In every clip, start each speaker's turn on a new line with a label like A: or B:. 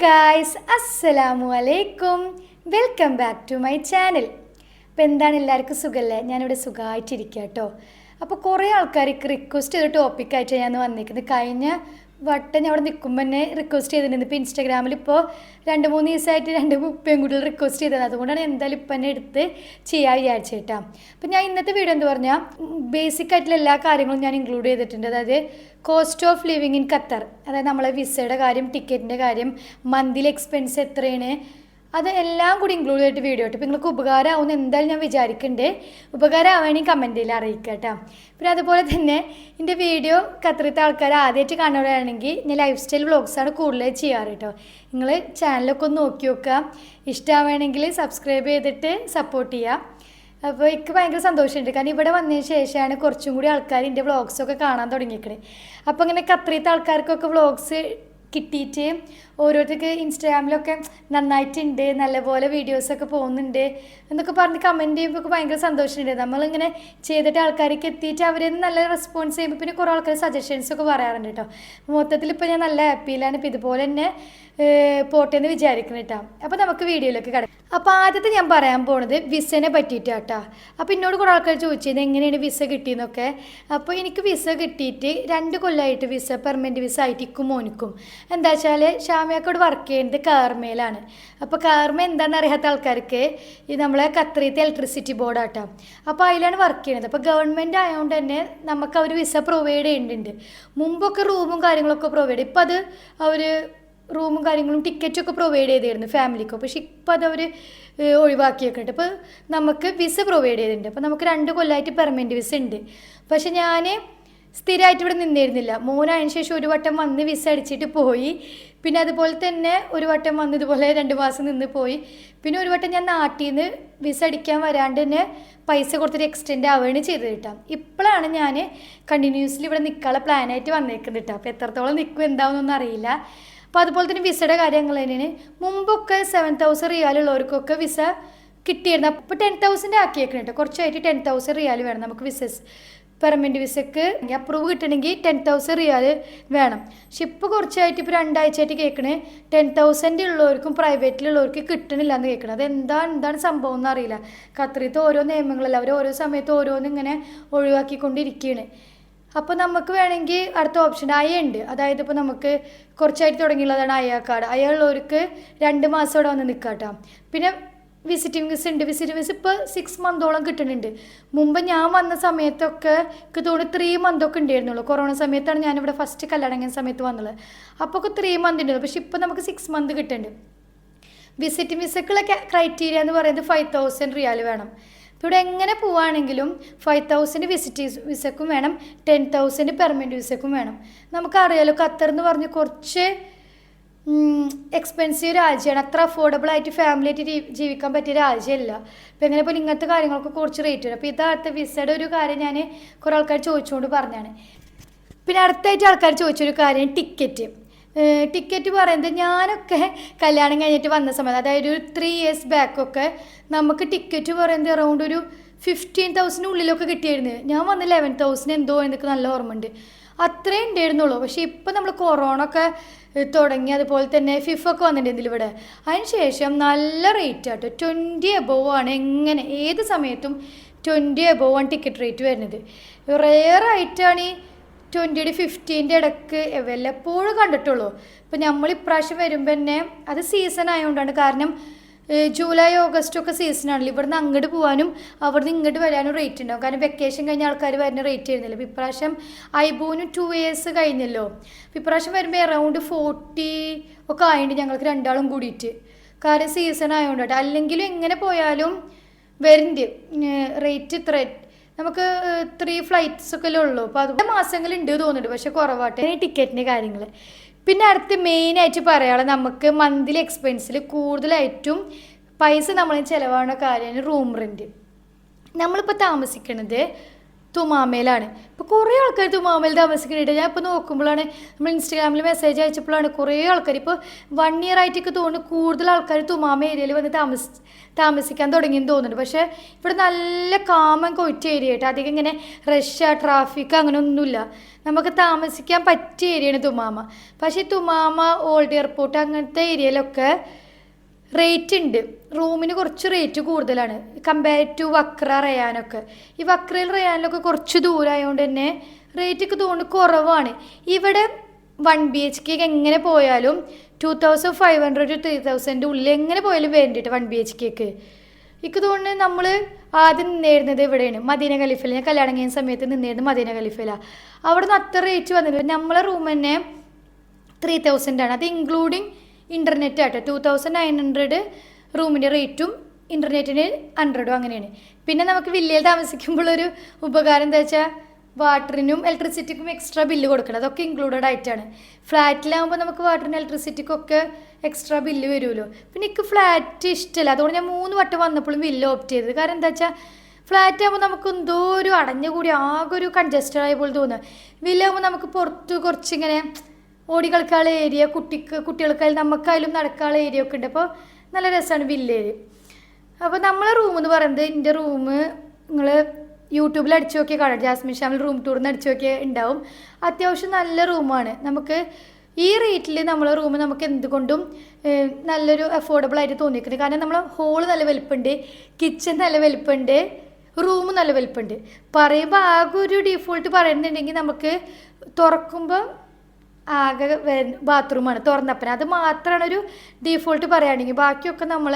A: Guys അസ്സലാമു അലൈക്കും welcome back to my channel അപ്പോൾ എന്താണ് എല്ലാവർക്കും സുഖമല്ലേ ഞാനിവിടെ സുഖമായിട്ടിരിക്കുക കേട്ടോ അപ്പോൾ കുറേ ആൾക്കാർക്ക് റിക്വസ്റ്റ് ചെയ്ത ടോപ്പിക്കായിട്ട് ഞാൻ വന്നിരിക്കുന്നത് കഴിഞ്ഞ വട്ടം ഞാൻ അവിടെ നിൽക്കുമ്പോൾ തന്നെ റിക്വസ്റ്റ് ചെയ്തിട്ടുണ്ട് ഇപ്പോൾ ഇൻസ്റ്റാഗ്രാമിൽ ഇപ്പോൾ രണ്ട് മൂന്ന് ദിവസമായിട്ട് രണ്ട് പെൺകുട്ടികൾ റിക്വസ്റ്റ് ചെയ്തത് അതുകൊണ്ടാണ് എന്തായാലും ഇപ്പം തന്നെ എടുത്ത് ചെയ്യാൻ വിചാരിച്ചേട്ടാ അപ്പം ഞാൻ ഇന്നത്തെ വീഡിയോ എന്ന് പറഞ്ഞാൽ ബേസിക് ആയിട്ടുള്ള എല്ലാ കാര്യങ്ങളും ഞാൻ ഇൻക്ലൂഡ് ചെയ്തിട്ടുണ്ട്. അതായത് cost of living in Qatar അതായത് നമ്മളെ വിസയുടെ കാര്യം ടിക്കറ്റിന്റെ കാര്യം മന്ത്ലി എക്സ്പെൻസ് എത്രയാണ് അത് എല്ലാം കൂടി ഇൻക്ലൂഡ് ചെയ്തിട്ട് വീഡിയോ ഇട്ട്. ഇപ്പം നിങ്ങൾക്ക് ഉപകാരമാവുമെന്ന് എന്തായാലും ഞാൻ വിചാരിക്കുന്നുണ്ട് ഉപകാരമാവുകയാണെങ്കിൽ കമന്റിൽ അറിയിക്കുക കേട്ടോ പിന്നെ അതുപോലെ തന്നെ എന്റെ വീഡിയോ കത്രിത്തെ ആൾക്കാർ ആദ്യമായിട്ട് കാണുകയാണെങ്കിൽ ഞാൻ ലൈഫ് സ്റ്റൈൽ വ്ളോഗ്സാണ് കൂടുതൽ ചെയ്യാറ് കേട്ടോ നിങ്ങൾ ചാനലൊക്കെ ഒന്ന് നോക്കി നോക്കുക. ഇഷ്ടമാവുകയാണെങ്കിൽ സബ്സ്ക്രൈബ് ചെയ്തിട്ട് സപ്പോർട്ട് ചെയ്യുക. അപ്പോൾ എനിക്ക് ഭയങ്കര സന്തോഷമുണ്ട്. കാരണം ഇവിടെ വന്നതിന് ശേഷമാണ് കുറച്ചും കൂടി ആൾക്കാർ എന്റെ വ്ളോഗ്സൊക്കെ കാണാൻ തുടങ്ങിയിരിക്കണേ അപ്പോൾ ഇങ്ങനെ ഖത്തറിലത്തെ ആൾക്കാർക്കൊക്കെ വ്ളോഗ്സ് കിട്ടിയിട്ട് ഓരോരുത്തർക്ക് ഇൻസ്റ്റാഗ്രാമിലൊക്കെ നന്നായിട്ടുണ്ട് നല്ലപോലെ വീഡിയോസൊക്കെ പോകുന്നുണ്ട്. എന്നൊക്കെ പറഞ്ഞ് കമന്റ് ചെയ്യുമ്പോൾ ഭയങ്കര സന്തോഷമുണ്ട്. നമ്മളിങ്ങനെ ചെയ്തിട്ട് ആൾക്കാർക്ക് എത്തിയിട്ട് അവർ നല്ല റെസ്പോൺസ് ചെയ്യുമ്പോൾ പിന്നെ കുറേ ആൾക്കാർ സജഷൻസൊക്കെ പറയാറുണ്ട് കേട്ടോ. മൊത്തത്തിൽ ഇപ്പോൾ ഞാൻ നല്ല ഹാപ്പിയിലാണ് ഇപ്പോൾ ഇതുപോലെ തന്നെ പോട്ടെ എന്ന് വിചാരിക്കണം കേട്ടോ. അപ്പോൾ നമുക്ക് വീഡിയോയിലേക്ക് കിടക്കാം അപ്പോൾ ആദ്യത്തെ ഞാൻ പറയാൻ പോണത് വിസനെ പറ്റിയിട്ടാട്ടോ അപ്പോൾ എന്നോട് കുറേ ആൾക്കാർ ചോദിച്ചത് എങ്ങനെയാണ് വിസ കിട്ടിയെന്നൊക്കെ. അപ്പോൾ എനിക്ക് വിസ കിട്ടിയിട്ട് രണ്ട് കൊല്ലമായിട്ട് വിസ പെർമനന്റ് വിസ ആയിട്ട് ഇക്കും മോനിക്കും. എന്താ വെച്ചാൽ ഷാമിയാക്കോട് വർക്ക് ചെയ്യുന്നത് കാർമയിലാണ് അപ്പോൾ കാർമ എന്താണെന്ന് അറിയാത്ത ആൾക്കാർക്ക് ഈ നമ്മളെ കത്രീത്തെ ഇലക്ട്രിസിറ്റി ബോർഡാട്ടോ അപ്പോൾ അതിലാണ് വർക്ക് ചെയ്യുന്നത്. അപ്പോൾ ഗവൺമെന്റ് ആയതുകൊണ്ട് തന്നെ നമുക്ക് അവർ വിസ പ്രൊവൈഡ് ചെയ്യുന്നുണ്ട്. മുമ്പൊക്കെ റൂമും കാര്യങ്ങളൊക്കെ പ്രൊവൈഡ് ഇപ്പം അത് അവർ റൂമും കാര്യങ്ങളും ടിക്കറ്റൊക്കെ പ്രൊവൈഡ് ചെയ്തിരുന്നു ഫാമിലിക്ക് പക്ഷെ ഇപ്പോൾ അത് അവർ ഒഴിവാക്കിയൊക്കെ ഉണ്ട് അപ്പോൾ നമുക്ക് വിസ പ്രൊവൈഡ് ചെയ്തിട്ടുണ്ട്. അപ്പോൾ നമുക്ക് രണ്ട് കൊല്ലമായിട്ട് പെർമനന്റ് വിസ ഉണ്ട്. പക്ഷെ ഞാൻ സ്ഥിരമായിട്ട് ഇവിടെ നിന്നിരുന്നില്ല. മോനായതിനു ശേഷം ഒരു വട്ടം വന്ന് വിസ അടിച്ചിട്ട് പോയി. പിന്നെ അതുപോലെ തന്നെ ഒരു വട്ടം വന്ന് ഇതുപോലെ രണ്ട് മാസം നിന്ന് പോയി. പിന്നെ ഒരു വട്ടം ഞാൻ നാട്ടിൽ നിന്ന് വിസ അടിക്കാൻ വരാണ്ട് തന്നെ പൈസ കൊടുത്തിട്ട് എക്സ്റ്റെൻഡ് ആവുകയാണ് ചെയ്ത് കിട്ടാം. ഇപ്പോഴാണ് ഞാൻ കണ്ടിന്യൂസ്ലി ഇവിടെ നിൽക്കാനുള്ള പ്ലാനായിട്ട് വന്നേക്കുന്നത് കേട്ടോ. അപ്പോൾ എത്രത്തോളം നിൽക്കും എന്താവുന്നൊന്നും അറിയില്ല. അപ്പോൾ അതുപോലെ തന്നെ വിസയുടെ കാര്യങ്ങൾ തന്നെയാണ്. മുമ്പൊക്കെ സെവൻ തൗസൻഡ് റിയാലുള്ളവർക്കൊക്കെ വിസ കിട്ടിയിരുന്നു അപ്പോൾ ടെൻ തൗസൻഡ് ആക്കിയേക്കണം കേട്ടോ. കുറച്ചായിട്ട് ടെൻ തൗസൻഡ് റിയാൽ വേണം നമുക്ക് വിസസ് പെർമനന്റ് വിസക്ക് അപ്രൂവ് കിട്ടണമെങ്കിൽ ടെൻ തൗസൻഡ് റിയാൽ വേണം. പക്ഷെ ഇപ്പോൾ കുറച്ചായിട്ട് ഇപ്പോൾ രണ്ടാഴ്ചയായിട്ട് കേൾക്കണേ ടെൻ തൗസൻഡ് ഉള്ളവർക്കും പ്രൈവറ്റിലുള്ളവർക്ക് കിട്ടണില്ല എന്ന് കേൾക്കണം. അത് എന്താണ് എന്താണ് സംഭവം എന്ന് അറിയില്ല. ഖത്തറിലത്തെ ഓരോ നിയമങ്ങളല്ല അവർ ഓരോ സമയത്ത് ഓരോന്ന് ഇങ്ങനെ ഒഴിവാക്കിക്കൊണ്ടിരിക്കുകയാണ് അപ്പോൾ നമുക്ക് വേണമെങ്കിൽ അടുത്ത ഓപ്ഷൻ അയ ഉണ്ട്. അതായത് ഇപ്പോൾ നമുക്ക് കുറച്ചായിട്ട് തുടങ്ങിയുള്ളതാണ് അയ കാർഡ് അയുള്ളവർക്ക് രണ്ട് മാസം ഇവിടെ വന്ന് നിൽക്കാം കേട്ടോ പിന്നെ വിസിറ്റിംഗ് വിസ ഉണ്ട്. വിസിറ്റിംഗ് വിസ ഇപ്പോൾ സിക്സ് മന്തോളം കിട്ടുന്നുണ്ട്. മുമ്പ് ഞാൻ വന്ന സമയത്തൊക്കെ എനിക്ക് തോന്നുന്നു ത്രീ മന്തൊക്കെ ഉണ്ടായിരുന്നുള്ളൂ. കൊറോണ സമയത്താണ് ഞാനിവിടെ ഫസ്റ്റ് കല്ലടങ്ങിയ സമയത്ത് വന്നത്. അപ്പോൾ ഒക്കെ ത്രീ മന്ത് ഉണ്ടായിരുന്നു. പക്ഷെ ഇപ്പോൾ നമുക്ക് സിക്സ് മന്ത് കിട്ടുന്നുണ്ട്. വിസിറ്റിംഗ് വിസക്കുള്ള ക്രൈറ്റീരിയ എന്ന് പറയുന്നത് ഫൈവ് തൗസൻഡ് റിയാൽ വേണം. ഇവിടെ എങ്ങനെ പോവുകയാണെങ്കിലും ഫൈവ് തൗസൻഡ് വിസിറ്റ് വിസക്കും വേണം. ടെൻ തൗസൻഡ് പെർമനന്റ് വിസക്കും വേണം. നമുക്കറിയാലോ ഖത്തർ എന്ന് പറഞ്ഞ് കുറച്ച് എക്സ്പെൻസീവ് രാജ്യമാണ് അത്ര അഫോർഡബിൾ ആയിട്ട് ഫാമിലി ആയിട്ട് ജീവിക്കാൻ പറ്റിയ രാജ്യമല്ല അപ്പം എങ്ങനെ പോലും ഇങ്ങനത്തെ കാര്യങ്ങൾക്ക് കുറച്ച് റേറ്റ് വരും. അപ്പോൾ ഇതടുത്ത വിസയുടെ ഒരു കാര്യം ഞാൻ കുറേ ആൾക്കാർ ചോദിച്ചുകൊണ്ട് പറഞ്ഞാണ്. പിന്നെ അടുത്തായിട്ട് ആൾക്കാർ ചോദിച്ചൊരു കാര്യം ടിക്കറ്റ് ടിക്കറ്റ് പറയുന്നത് ഞാനൊക്കെ കല്യാണം കഴിഞ്ഞിട്ട് വന്ന സമയത്ത് അതായത് ഒരു ത്രീ ഇയേഴ്സ് ബാക്കൊക്കെ നമുക്ക് ടിക്കറ്റ് പറയുന്നത് അറൗണ്ട് ഒരു ഫിഫ്റ്റീൻ തൗസൻഡ് ഉള്ളിലൊക്കെ കിട്ടിയായിരുന്നു. ഞാൻ വന്ന ലെവൻ തൗസൻഡ് എന്തോ എന്നൊക്കെ നല്ല ഓർമ്മ ഉണ്ട് അത്രേ ഉണ്ടായിരുന്നുള്ളൂ. പക്ഷേ ഇപ്പം നമ്മൾ കൊറോണ ഒക്കെ തുടങ്ങി. അതുപോലെ തന്നെ ഫിഫൊക്കെ വന്നിട്ടുണ്ട് ഇതിലിവിടെ അതിന് ശേഷം നല്ല റേറ്റ് ആട്ടോ. ട്വന്റി എബോവ് ആണ് എങ്ങനെ ഏത് സമയത്തും ട്വന്റി എബോവ് ആണ് ടിക്കറ്റ് റേറ്റ് വരുന്നത്. റെയറായിട്ടാണ് ഈ ട്വന്റിയുടെ ഫിഫ്റ്റീന്റെ ഇടയ്ക്ക് വല്ലപ്പോഴും കണ്ടിട്ടുള്ളൂ. ഇപ്പം നമ്മൾ ഇപ്രാവശ്യം വരുമ്പോൾ തന്നെ അത് സീസൺ ആയതുകൊണ്ടാണ് കാരണം ജൂലൈ ഓഗസ്റ്റ് ഒക്കെ സീസണാണല്ലോ ഇവിടുന്ന് അങ്ങോട്ട് പോകാനും അവിടുന്ന് ഇങ്ങോട്ട് വരാനും റേറ്റ് ഉണ്ടാവും. കാരണം വെക്കേഷൻ കഴിഞ്ഞ ആൾക്കാർ വരുന്ന റേറ്റ് വരുന്നില്ല അപ്പോൾ ഇപ്രാവശ്യം ഐബോനും ടു ഇയേഴ്സ് കഴിഞ്ഞല്ലോ. അപ്പോൾ ഇപ്രാവശ്യം വരുമ്പോൾ അറൗണ്ട് ഫോർട്ടി ഒക്കെ ആയിട്ട് ഞങ്ങൾക്ക് രണ്ടാളും കൂടിയിട്ട്. കാരണം സീസൺ ആയതുകൊണ്ട് അല്ലെങ്കിലും എങ്ങനെ പോയാലും വരുന്നുണ്ട് റേറ്റ് ഇത്ര. നമുക്ക് ത്രീ ഫ്ലൈറ്റ്സ് ഒക്കെ ഉള്ളൂ. അപ്പോൾ അതുപോലെ മാസങ്ങളുണ്ട് തോന്നുന്നുണ്ട്. പക്ഷെ കുറവാട്ടെ. ടിക്കറ്റിന്റെ കാര്യങ്ങൾ പിന്നെ അടുത്ത് മെയിനായിട്ട് പറയാനുള്ളത് നമുക്ക് മന്ത്ലി എക്സ്പെൻസിൽ കൂടുതലായിട്ടും പൈസ നമ്മൾ ചിലവാകുന്ന കാര്യമാണ് റൂം റെന്റ് നമ്മളിപ്പോൾ താമസിക്കുന്നത് തുമാമയിലാണ് ഇപ്പോൾ കുറേ ആൾക്കാർ തുമാമയിൽ താമസിക്കുന്നുണ്ട്. ഞാൻ ഇപ്പോൾ നോക്കുമ്പോഴാണ് നമ്മൾ ഇൻസ്റ്റാഗ്രാമിൽ മെസ്സേജ് അയച്ചപ്പോഴാണ് കുറേ ആൾക്കാർ ഇപ്പോൾ വൺ ഇയർ ആയിട്ടൊക്കെ തോന്നുന്നു കൂടുതൽ ആൾക്കാർ തുമാമ ഏരിയയിൽ വന്ന് താമസി താമസിക്കാൻ തുടങ്ങിയെന്ന് തോന്നുന്നുണ്ട്. പക്ഷേ ഇവിടെ നല്ല കാമൻ കൊയിറ്റ് ഏരിയ ആയിട്ട് അധികം ഇങ്ങനെ റഷ് ട്രാഫിക് അങ്ങനെ ഒന്നുമില്ല. നമുക്ക് താമസിക്കാൻ പറ്റിയ ഏരിയയാണ് തുമാമ. പക്ഷേ തുമാമ ഓൾഡ് എയർപോർട്ട് അങ്ങനത്തെ ഏരിയയിലൊക്കെ റേറ്റ് ഉണ്ട്. റൂമിന് കുറച്ച് റേറ്റ് കൂടുതലാണ്. കമ്പയർ ടു വക്ര റയാനൊക്കെ. ഈ വക്രയിൽ റയാനിലൊക്കെ കുറച്ച് ദൂരമായതുകൊണ്ട് തന്നെ റേറ്റ് ഒക്കെ തോന്നുന്നു കുറവാണ്. ഇവിടെ വൺ ബി എച്ച് കെ എങ്ങനെ പോയാലും two thousand five hundred to three thousand ഉള്ളിൽ എങ്ങനെ പോയാലും വേണ്ടിയിട്ട് വൺ ബി എച്ച് കെക്ക് എനിക്ക് തോന്നുന്നത് നമ്മൾ ആദ്യം നിന്നിരുന്നത് ഇവിടെയാണ്. മദീന ഖലീഫയിൽ. ഞാൻ കല്യാണം കഴിഞ്ഞ സമയത്ത് നിന്നിരുന്നത് മദീന ഖലീഫയിലാണ് അവിടെ നിന്ന് അത്ര റേറ്റ് വന്നില്ല നമ്മളെ റൂം തന്നെ ത്രീ തൗസൻഡ് ആണ്. അത് ഇൻക്ലൂഡിങ് ഇന്റർനെറ്റ് ആട്ടോ. ടു തൗസൻഡ് നയൻ ഹൺഡ്രഡ് റൂമിന്റെ റേറ്റും ഇന്റർനെറ്റിന് ഹൺഡ്രഡും അങ്ങനെയാണ്. പിന്നെ നമുക്ക് വില്ലയിൽ താമസിക്കുമ്പോഴൊരു ഉപകാരം എന്താ വെച്ചാൽ വാട്ടറിനും ഇലക്ട്രിസിറ്റിക്കും എക്സ്ട്രാ ബില്ല് കൊടുക്കണം. അതൊക്കെ ഇൻക്ലൂഡഡ് ആയിട്ടാണ്. ഫ്ലാറ്റിലാകുമ്പോൾ നമുക്ക് വാട്ടറിനും ഇലക്ട്രിസിറ്റിക്കും ഒക്കെ എക്സ്ട്രാ ബില്ല് വരുമല്ലോ. പിന്നെ എനിക്ക് ഫ്ലാറ്റ് ഇഷ്ടമല്ല അതുകൊണ്ട് ഞാൻ മൂന്ന് വട്ടം വന്നപ്പോഴും ബില്ല് ഓപ്റ്റ് ചെയ്തത്. കാരണം എന്താ വെച്ചാൽ ഫ്ലാറ്റ് ആകുമ്പോൾ നമുക്ക് എന്തോ ഒരു അടഞ്ഞുകൂടി ആകെ ഒരു കൺജസ്റ്റഡ് ആയ പോലെ തോന്നുക. വില്ലാകുമ്പോൾ നമുക്ക് പുറത്ത് കുറച്ചിങ്ങനെ ഓടി കളിക്കാനുള്ള ഏരിയ കുട്ടിക്ക് കുട്ടികൾക്കായാലും നമുക്കായാലും നടക്കാനുള്ള ഏരിയ ഒക്കെ ഉണ്ട്. അപ്പോൾ നല്ല രസമാണ് വില്ലേജ് അപ്പോൾ നമ്മളെ റൂം എന്ന് പറയുന്നത് എന്റെ റൂം നിങ്ങൾ യൂട്യൂബിൽ അടിച്ചു നോക്കിയാൽ കാണാം. ജാസ്മിൻ ഷാമിൽ റൂം ടൂറിൽ നിന്ന് അടിച്ചു നോക്കിയാൽ ഉണ്ടാവും അത്യാവശ്യം നല്ല റൂമാണ് നമുക്ക് ഈ റേറ്റിൽ നമ്മളെ റൂം നമുക്ക് എന്തുകൊണ്ടും നല്ലൊരു അഫോർഡബിൾ ആയിട്ട് തോന്നിക്കുന്നത് കാരണം നമ്മളെ ഹോൾ നല്ല വലുപ്പുണ്ട് കിച്ചൺ നല്ല വലുപ്പുണ്ട് റൂം നല്ല വലുപ്പുണ്ട്. പറയുമ്പോൾ ആകെ ഒരു ഡീഫോൾട്ട് പറയുന്നുണ്ടെങ്കിൽ നമുക്ക് തുറക്കുമ്പോൾ ആകെ ബാത്റൂമാണ് തുറന്നപ്പന. അത് മാത്രമാണ് ഒരു ഡീഫോൾട്ട് പറയുകയാണെങ്കിൽ ബാക്കിയൊക്കെ നമ്മൾ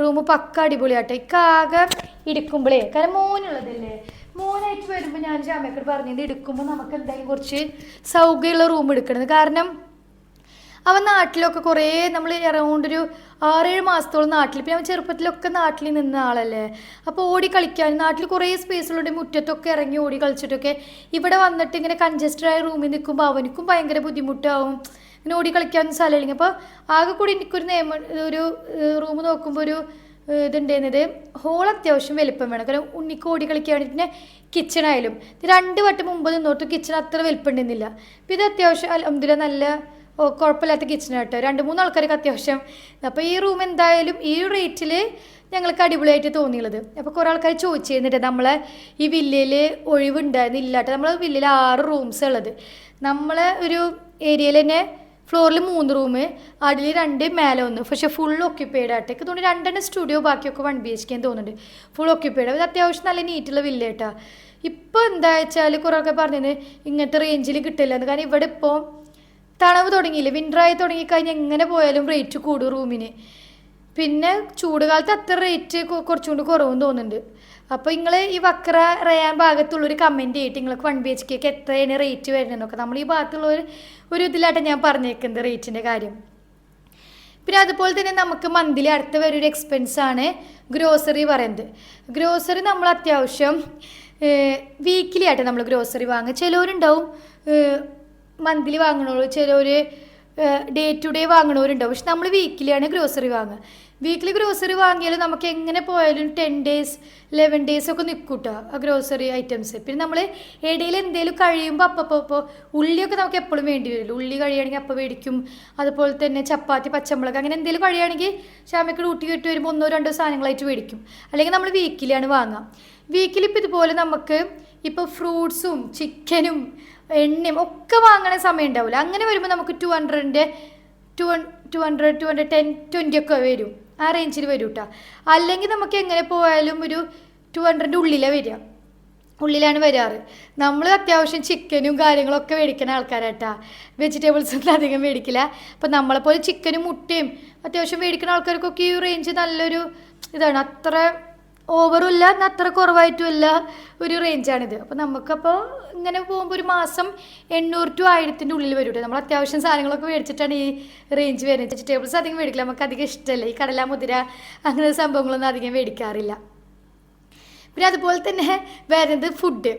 A: റൂം പക്ക അടിപൊളിയാട്ടെ. ഇക്ക ആകെ ഇടിക്കുമ്പോഴേ കാരണം മോനുള്ളതല്ലേ. മോനായിട്ട് വരുമ്പോൾ ഞാൻ ജാമ്യക്കട് പറഞ്ഞത് ഇടുക്കുമ്പോൾ നമുക്ക് എന്തായാലും കുറച്ച് സൗകര്യമുള്ള റൂം എടുക്കണത് കാരണം അവൻ നാട്ടിലൊക്കെ കുറേ നമ്മൾ അറൗണ്ട് ഒരു ആറേഴ് മാസത്തോളം നാട്ടിൽ പിന്നെ അവൻ ചെറുപ്പത്തിലൊക്കെ നാട്ടിൽ നിന്ന ആളല്ലേ. അപ്പോൾ ഓടി കളിക്കാൻ നാട്ടിൽ കുറേ സ്പേസുകളുടെ മുറ്റത്തൊക്കെ ഇറങ്ങി ഓടി കളിച്ചിട്ടൊക്കെ ഇവിടെ വന്നിട്ട് ഇങ്ങനെ കൺജസ്റ്റഡ് ആയ റൂമിൽ നിൽക്കുമ്പോൾ അവനക്കും ഭയങ്കര ബുദ്ധിമുട്ടാവും. ഇങ്ങനെ ഓടി കളിക്കാനൊന്നും സ്ഥലമില്ലെങ്കിൽ അപ്പോൾ ആകെ കൂടി എനിക്കൊരു നിയമം ഒരു റൂം നോക്കുമ്പോൾ ഒരു ഇതുണ്ടായിരുന്നത് ഹോൾ അത്യാവശ്യം വലിപ്പം വേണം. കാരണം ഉണ്ണിക്ക് ഓടി കളിക്കാൻ വേണ്ടി പിന്നെ കിച്ചൺ ആയാലും. രണ്ട് വട്ടം മുമ്പ് നിന്നോട്ട് കിച്ചൺ അത്ര വലിപ്പം ഉണ്ടെന്നില്ല അപ്പം ഇത് അത്യാവശ്യം അലഹമില്ല നല്ല കുഴപ്പമില്ലാത്ത കിച്ചൺ കേട്ടോ. രണ്ട് മൂന്ന് ആൾക്കാർക്ക് അത്യാവശ്യം. അപ്പോൾ ഈ റൂം എന്തായാലും ഈ റേറ്റിൽ ഞങ്ങൾക്ക് അടിപൊളിയായിട്ട് തോന്നിയുള്ളത്. അപ്പോൾ കുറേ ആൾക്കാർ ചോദിച്ചിരുന്നിട്ട് നമ്മളെ ഈ വില്ലയിൽ ഒഴിവുണ്ടായിരുന്നില്ലാട്ട് നമ്മളെ വില്ലയിൽ ആറ് റൂംസ് ഉള്ളത്. നമ്മളെ ഒരു ഏരിയയിൽ തന്നെ ഫ്ലോറിൽ മൂന്ന് റൂം അതിൽ രണ്ട് മേലെ ഒന്ന്. പക്ഷേ ഫുൾ ഓക്യുപ്പൈഡ് ആയിട്ട് എനിക്ക് തോന്നുന്നു രണ്ടെണ്ണം സ്റ്റുഡിയോ ബാക്കിയൊക്കെ വൺ ബി എച്ച് കെ തോന്നുന്നുണ്ട്. ഫുൾ ഓക്യുപ്പൈഡ് അത് അത്യാവശ്യം നല്ല നീറ്റുള്ള വില്ല കേട്ടോ. ഇപ്പോൾ എന്താ വെച്ചാൽ കുറേ ആൾക്കാർ പറഞ്ഞത് ഇങ്ങനത്തെ റേഞ്ചിൽ കിട്ടില്ല കാരണം ഇവിടെ ഇപ്പോൾ തണവ് തുടങ്ങിയില്ലേ? വിന്ററായി തുടങ്ങിക്കഴിഞ്ഞാൽ എങ്ങനെ പോയാലും റേറ്റ് കൂടും റൂമിന്. പിന്നെ ചൂട് കാലത്ത് അത്ര റേറ്റ് കുറച്ചുകൊണ്ട് കുറവും തോന്നുന്നുണ്ട്. അപ്പോൾ നിങ്ങൾ ഈ വക്ര റയാൻ ഭാഗത്തുള്ളൊരു കമന്റ് ചെയ്തിട്ട് നിങ്ങൾക്ക് വൺ ബി എച്ച് കെക്ക് എത്രയാണ് റേറ്റ് വരുന്നതെന്നൊക്കെ നമ്മൾ ഈ ഭാഗത്തുള്ള ഒരു ഒരു ഇതിലായിട്ട് ഞാൻ പറഞ്ഞേക്കുന്നത് റേറ്റിന്റെ കാര്യം. പിന്നെ അതുപോലെ തന്നെ നമുക്ക് മന്ത്ലി അടുത്ത വരെ ഒരു എക്സ്പെൻസ് ആണ് ഗ്രോസറി പറയുന്നത് ഗ്രോസറി നമ്മൾ അത്യാവശ്യം വീക്കിലി ആയിട്ട് നമ്മൾ ഗ്രോസറി വാങ്ങുക. ചിലവരുണ്ടാവും മന്ത്ലി ചില ഒരു ഡേ ടു ഡേ വാങ്ങണവരുണ്ടാവും. പക്ഷെ നമ്മൾ വീക്കിലിയാണ് ഗ്രോസറി വാങ്ങുക. വീക്കിലി ഗ്രോസറി വാങ്ങിയാലും നമുക്ക് എങ്ങനെ പോയാലും ടെൻ ഡേയ്സ് ലെവൻ ഡേയ്സ് ഒക്കെ നിൽക്കൂട്ടോ ആ ഗ്രോസറി ഐറ്റംസ് പിന്നെ നമ്മൾ ഇടയിൽ എന്തെങ്കിലും കഴിയുമ്പോൾ അപ്പോൾ അപ്പോൾ ഉള്ളിയൊക്കെ നമുക്ക് എപ്പോഴും വേണ്ടി വരില്ല. ഉള്ളി കഴിയുകയാണെങ്കിൽ അപ്പോൾ മേടിക്കും അതുപോലെ തന്നെ ചപ്പാത്തി പച്ചമുളക് അങ്ങനെ എന്തെങ്കിലും കഴിയുകയാണെങ്കിൽ ഷാമയ്ക്ക് ഊട്ടി കിട്ടി വരുമ്പോൾ ഒന്നോ രണ്ടോ സാധനങ്ങളായിട്ട് മേടിക്കും അല്ലെങ്കിൽ നമ്മൾ വീക്കിലിയാണ് വാങ്ങുക. വീക്കിലി ഇപ്പോൾ ഇതുപോലെ നമുക്ക് ഇപ്പോൾ ഫ്രൂട്ട്സും ചിക്കനും എണ്ണയും ഒക്കെ വാങ്ങണ സമയം ഉണ്ടാവില്ല അങ്ങനെ വരുമ്പോൾ നമുക്ക് two ഹൺഡ്രഡിന്റെ to two hundred two hundred ten twenty ഒക്കെ വരും. ആ റേഞ്ചിൽ വരും കേട്ടോ അല്ലെങ്കിൽ നമുക്ക് എങ്ങനെ പോയാലും ഒരു ടു ഹൺഡ്രഡിന്റെ ഉള്ളിലേ വരിക. ഉള്ളിലാണ് വരാറ്. നമ്മൾ അത്യാവശ്യം ചിക്കനും കാര്യങ്ങളൊക്കെ മേടിക്കുന്ന ആൾക്കാരാട്ടാ. വെജിറ്റബിൾസ് ഒന്നും അധികം മേടിക്കില്ല. അപ്പം നമ്മളെപ്പോലെ ചിക്കനും മുട്ടയും അത്യാവശ്യം മേടിക്കുന്ന ആൾക്കാർക്കൊക്കെ ഈ റേഞ്ച് നല്ലൊരു ഇതാണ്. അത്ര ഓവറും ഇല്ല അത്ര കുറവായിട്ടും ഇല്ല. ഒരു റേഞ്ചാണിത് അപ്പോൾ നമുക്കപ്പോൾ ഇങ്ങനെ പോകുമ്പോൾ ഒരു മാസം എണ്ണൂറ് ടു ആയിരത്തിന്റെ ഉള്ളിൽ വരും നമ്മൾ അത്യാവശ്യം സാധനങ്ങളൊക്കെ മേടിച്ചിട്ടാണ് ഈ റേഞ്ച് വരുന്നത്. വെജിറ്റബിൾസ് അധികം മേടിക്കില്ല. നമുക്ക് അധികം ഇഷ്ടമല്ല. ഈ കടല മുതിര അങ്ങനെ സംഭവങ്ങളൊന്നും അധികം മേടിക്കാറില്ല. പിന്നെ അതുപോലെ തന്നെ വരുന്നത് ഫുഡ്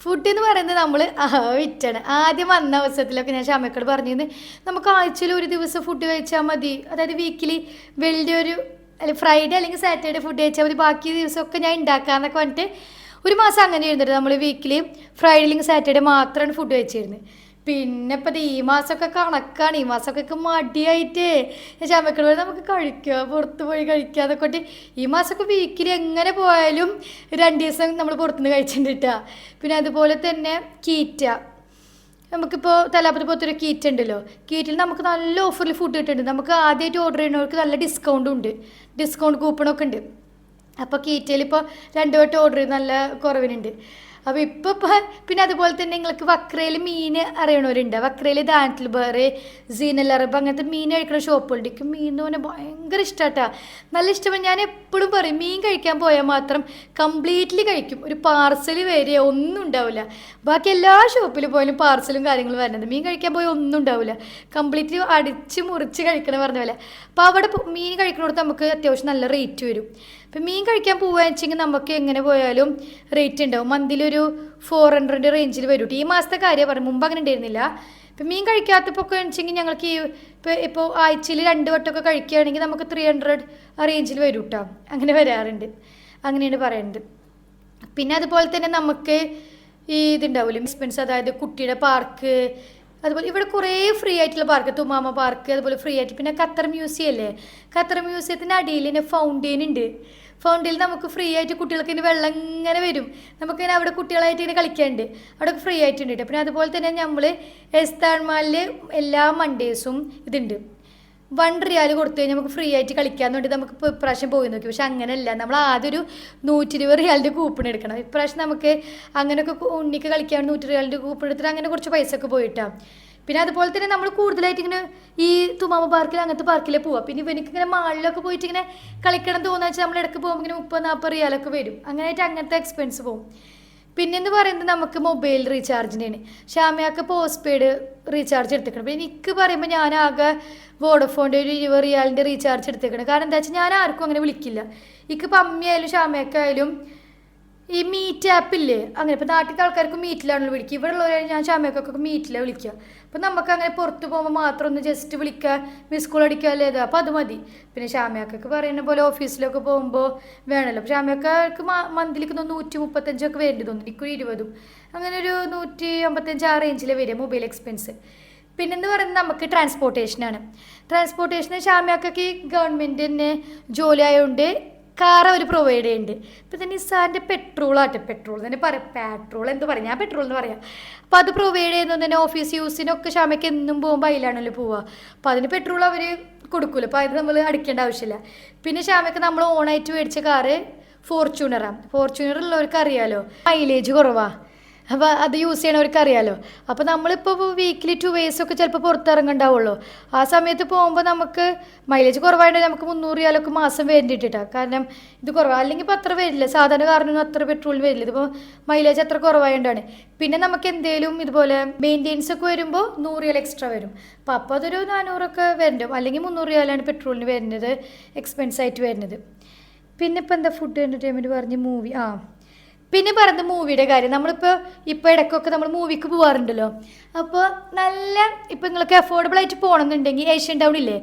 A: ഫുഡ് എന്ന് പറയുന്നത് നമ്മൾ വിറ്റാണ്. ആദ്യം വന്ന അവസരത്തിലൊക്കെ ഞാൻ ഷാമക്കോട് പറഞ്ഞിരുന്നു. നമുക്ക് ആഴ്ചയിൽ ഒരു ദിവസം ഫുഡ് കഴിച്ചാൽ മതി. അതായത് വീക്കിലി വലിയൊരു അല്ലെങ്കിൽ ഫ്രൈഡേ അല്ലെങ്കിൽ സാറ്റർഡേ ഫുഡ് കഴിച്ചാൽ മതി. ബാക്കി ദിവസമൊക്കെ ഞാൻ ഉണ്ടാക്കാന്നൊക്കെ പറഞ്ഞിട്ട് ഒരു മാസം അങ്ങനെ ഇരുന്നിട്ട് നമ്മൾ വീക്കിലി ഫ്രൈഡേ അല്ലെങ്കിൽ സാറ്റർഡേ മാത്രമാണ് ഫുഡ് കഴിച്ചിരുന്നത് പിന്നെ ഇപ്പം ഈ മാസമൊക്കെ കണക്കാണ്. ഈ മാസമൊക്കെ മടിയായിട്ട് ചമക്കൾ നമുക്ക് കഴിക്കുക പുറത്ത് പോയി കഴിക്കുക അതൊക്കെ കൊണ്ട് ഈ മാസമൊക്കെ വീക്കിലി എങ്ങനെ പോയാലും രണ്ട് ദിവസം നമ്മൾ പുറത്തുനിന്ന് കഴിച്ചിട്ടുണ്ടാ പിന്നെ അതുപോലെ തന്നെ കീറ്റ നമുക്കിപ്പോൾ തലാപുരി പോലത്തെ ഒരു കീറ്റ് ഉണ്ടല്ലോ കീറ്റിൽ നമുക്ക് നല്ല ഓഫറിൽ ഫുഡ് കിട്ടുന്നുണ്ട്. നമുക്ക് ആദ്യമായിട്ട് ഓർഡർ ചെയ്യുന്നവർക്ക് നല്ല ഡിസ്കൗണ്ടും ഉണ്ട്. ഡിസ്കൗണ്ട് കൂപ്പണൊക്കെ ഉണ്ട്. അപ്പോൾ കീറ്റയിൽ ഇപ്പോൾ രണ്ട് വട്ടം ഓർഡർ ചെയ്ത് നല്ല കുറവിനുണ്ട്. അപ്പോൾ ഇപ്പോൾ ഇപ്പോൾ പിന്നെ അതുപോലെ തന്നെ നിങ്ങൾക്ക് വക്രയിൽ മീൻ അറിയണവരുണ്ട്. വക്രയിൽ ദാനത്തിൽ ബേറ് സീനൽ അറബ് അങ്ങനത്തെ മീൻ കഴിക്കുന്ന ഷോപ്പുണ്ട് മീൻ എന്ന് പറഞ്ഞാൽ ഭയങ്കര ഇഷ്ടമാട്ടാ നല്ല ഇഷ്ടമാണ് ഞാൻ എപ്പോഴും പറയും മീൻ കഴിക്കാൻ പോയാൽ മാത്രം കംപ്ലീറ്റ്ലി കഴിക്കും. ഒരു പാർസൽ വരിക ഒന്നും ഉണ്ടാവില്ല. ബാക്കി എല്ലാ ഷോപ്പിൽ പോയാലും പാർസലും കാര്യങ്ങളും വരുന്നത് മീൻ കഴിക്കാൻ പോയാൽ ഒന്നും ഉണ്ടാവില്ല. കംപ്ലീറ്റ്ലി അടിച്ച് മുറിച്ച് കഴിക്കണം പറഞ്ഞ പോലെ. അപ്പോൾ അവിടെ മീൻ കഴിക്കുന്നിടത്ത് നമുക്ക് അത്യാവശ്യം നല്ല റേറ്റ് വരും. ഇപ്പം മീൻ കഴിക്കാൻ പോവുക വെച്ചെങ്കിൽ നമുക്ക് എങ്ങനെ പോയാലും റേറ്റ് ഉണ്ടാവും. മന്തിലൊരു ഫോർ ഹൺഡ്രഡ് റേഞ്ചിൽ വരും. ഈ മാസത്തെ കാര്യം പറഞ്ഞു മുമ്പ് അങ്ങനെ ഉണ്ടായിരുന്നില്ല. ഇപ്പം മീൻ കഴിക്കാത്തപ്പോൾ ഒക്കെ വെച്ചെങ്കിൽ ഞങ്ങൾക്ക് ഈ ഇപ്പോൾ ഇപ്പോൾ ആഴ്ചയിൽ രണ്ട് വട്ടമൊക്കെ കഴിക്കുകയാണെങ്കിൽ നമുക്ക് ത്രീ ഹൺഡ്രഡ് ആ റേഞ്ചിൽ വരും കേട്ടോ അങ്ങനെ വരാറുണ്ട്. അങ്ങനെയാണ് പറയുന്നത് പിന്നെ അതുപോലെ തന്നെ നമുക്ക് ഈ ഇതുണ്ടാവില്ലേ എക്സ്പെൻസ് അതായത് കുട്ടിയുടെ പാർക്ക് അതുപോലെ ഇവിടെ കുറേ ഫ്രീ ആയിട്ടുള്ള പാർക്ക് തുമാമ പാർക്ക് അതുപോലെ ഫ്രീ ആയിട്ട്. പിന്നെ ഖത്തർ മ്യൂസിയം അല്ലേ ഖത്തർ മ്യൂസിയത്തിന്റെ അടിയിൽ തന്നെ ഫൗണ്ടെയിൻ ഉണ്ട്. ഫൗണ്ടെയിൽ നമുക്ക് ഫ്രീ ആയിട്ട് കുട്ടികൾക്ക് ഇനി വെള്ളം ഇങ്ങനെ വരും. നമുക്കിങ്ങനെ അവിടെ കുട്ടികളായിട്ട് ഇങ്ങനെ കളിക്കാനുണ്ട്. അവിടെ ഫ്രീ ആയിട്ടുണ്ട് കേട്ടോ. പിന്നെ അതുപോലെ തന്നെ നമ്മൾ എസ്താൻമാലിൽ എല്ലാ മൺഡേസും ഇതുണ്ട്. വൺ റിയാൽ കൊടുത്തു കഴിഞ്ഞാൽ നമുക്ക് ഫ്രീ ആയിട്ട് കളിക്കാന്ന് വേണ്ടി നമുക്ക് ഇപ്പോൾ ഇപ്രാവശ്യം പോയി നോക്കി. പക്ഷെ അങ്ങനെയല്ല. നമ്മൾ ആദ്യം ഒരു നൂറ്റി ഇരുപത് റിയാലിന്റെ കൂപ്പൺ എടുക്കണം. ഇപ്രാവശ്യം നമുക്ക് അങ്ങനെയൊക്കെ ഉണ്ണിക്ക് കളിക്കാൻ നൂറ്റി റിയാലിന്റെ കൂപ്പൺ എടുത്തിട്ട് അങ്ങനെ കുറച്ച് പൈസ ഒക്കെ പോയിട്ടാ. പിന്നെ അതുപോലെ തന്നെ നമ്മൾ കൂടുതലായിട്ട് ഇങ്ങനെ ഈ തുമാമ പാർക്കിൽ അങ്ങനത്തെ പാർക്കിലേ പോവാം. പിന്നെ ഇവനിക്ക് ഇങ്ങനെ മാളിലൊക്കെ പോയിട്ട് ഇങ്ങനെ കളിക്കണം തോന്നുക വെച്ചാൽ നമ്മൾ ഇടയ്ക്ക് പോകുമ്പോൾ ഇങ്ങനെ മുപ്പത് നാൽപ്പത് റിയാലൊക്കെ വരും. അങ്ങനെയായിട്ട് അങ്ങനത്തെ എക്സ്പെൻസ് പോകും പിന്നെന്ന് പറയുന്നത് നമുക്ക് മൊബൈൽ റീചാർജിന്റെയാണ് ഷാമിയാക്ക് പോസ്റ്റ് പെയ്ഡ് റീചാർജ് എടുത്തേക്കണം പിന്നെ എനിക്ക് പറയുമ്പോൾ ഞാൻ ആകെ വോഡഫോണിന്റെ ഒരു ഇരുപത് റിയാലിന്റെ റീചാർജ് എടുത്തേക്കണം കാരണം എന്താ വെച്ചാൽ ഞാൻ ആർക്കും അങ്ങനെ വിളിക്കില്ല. എനിക്ക് പമ്മിയായാലും ഷാമിയാക്കായാലും ഈ മീറ്റ് ആപ്പില്ലേ അങ്ങനെ ഇപ്പോൾ നാട്ടിലത്തെ ആൾക്കാർക്ക് മീറ്റിലാണല്ലോ വിളിക്കുക. ഇവിടെ ഉള്ളവരെ ഞാൻ ചമയക്കൊക്കെ മീറ്റിലാണ് വിളിക്കുക. അപ്പോൾ നമുക്ക് അങ്ങനെ പുറത്ത് പോകുമ്പോൾ മാത്രം ഒന്ന് ജസ്റ്റ് വിളിക്കുക മിസ് കോൾ അടിക്കുക അല്ലേ? ഇത് അപ്പോൾ അത് മതി. പിന്നെ ഷാമിയാക്കൊക്കെ പറയുന്ന പോലെ ഓഫീസിലൊക്കെ പോകുമ്പോൾ വേണമല്ലോ അപ്പോൾ ഷാമിയാക്കാർക്ക് മന്തിലേക്ക് ഒന്ന് നൂറ്റി മുപ്പത്തഞ്ചൊക്കെ വേണ്ടി തോന്നുന്നു. എനിക്കൊരു ഇരുപതും. അങ്ങനെ ഒരു നൂറ്റി അമ്പത്തഞ്ച് ആ റേഞ്ചിലെ വരിക മൊബൈൽ എക്സ്പെൻസ് പിന്നെന്ന് പറയുന്നത് നമുക്ക് ട്രാൻസ്പോർട്ടേഷനാണ് ട്രാൻസ്പോർട്ടേഷന് ഷാമിയാക്കൊക്കെ ഗവൺമെന്റ് തന്നെ ജോലി ആയതുകൊണ്ട് കാർ അവർ പ്രൊവൈഡ് ചെയ്യുന്നുണ്ട് ഇപ്പം തന്നെ നിസാറിന്റെ പെട്രോൾ ആട്ടെ പെട്രോൾ തന്നെ പറയാം പെട്രോൾ എന്ത് പറയാം? ഞാൻ പെട്രോൾ എന്ന് പറയാം. അപ്പോൾ അത് പ്രൊവൈഡ് ചെയ്യുന്നത് തന്നെ ഓഫീസ് യൂസിനൊക്കെ ക്ഷമയ്ക്ക് എന്നും പോകുമ്പോൾ അതിലാണല്ലോ പോവുക അപ്പോൾ അതിന് പെട്രോൾ അവർ കൊടുക്കൂല. അപ്പോൾ അത് നമ്മൾ അടിക്കേണ്ട ആവശ്യമില്ല പിന്നെ ക്ഷമയ്ക്ക് നമ്മൾ ഓണായിട്ട് മേടിച്ച കാറ് ഫോർച്യൂണറാണ് ഫോർച്യൂണർ ഉള്ളവർക്ക് അറിയാലോ? മൈലേജ് കുറവാണ് അപ്പോൾ അത് യൂസ് ചെയ്യണവർക്ക് അറിയാമല്ലോ അപ്പോൾ നമ്മളിപ്പോൾ വീക്കിലി ടു വേസ് ഒക്കെ ചിലപ്പോൾ പുറത്തിറങ്ങണ്ടാവുള്ളൂ. ആ സമയത്ത് പോകുമ്പോൾ നമുക്ക് മൈലേജ് കുറവായിട്ടുണ്ടെങ്കിൽ നമുക്ക് മുന്നൂറ് രൂപയിലൊക്കെ മാസം വേണ്ടിയിട്ടാണ് കാരണം ഇത് കുറവാണ് അല്ലെങ്കിൽ ഇപ്പോൾ അത്ര വരില്ല. സാധാരണ കാറിനൊന്നും അത്ര പെട്രോൾ വരില്ല. ഇതിപ്പോൾ മൈലേജ് അത്ര കുറവായതുകൊണ്ടാണ് പിന്നെ നമുക്ക് എന്തെങ്കിലും ഇതുപോലെ മെയിന്റെനൻസ് ഒക്കെ വരുമ്പോൾ നൂറ് രൂപ എക്സ്ട്രാ വരും. അപ്പോൾ അപ്പോൾ അതൊരു നാനൂറൊക്കെ വരണ്ടും. അല്ലെങ്കിൽ മുന്നൂറ് രൂപയിലാണ് പെട്രോളിന് വരുന്നത് എക്സ്പെൻസ് ആയിട്ട് വരുന്നത്. പിന്നെ ഇപ്പം എന്താ ഫുഡ് എന്റർടൈൻമെന്റ് പറഞ്ഞ് മൂവി ആ. പിന്നെ പറഞ്ഞ മൂവിയുടെ കാര്യം. നമ്മളിപ്പോൾ ഇപ്പോൾ ഇടയ്ക്കൊക്കെ നമ്മൾ മൂവിക്ക് പോകാറുണ്ടല്ലോ അപ്പോൾ നല്ല ഇപ്പോൾ നിങ്ങൾക്ക് അഫോർഡബിൾ ആയിട്ട് പോകണമെന്നുണ്ടെങ്കിൽ ഏഷ്യൻ ടൗൺ ഇല്ലേ?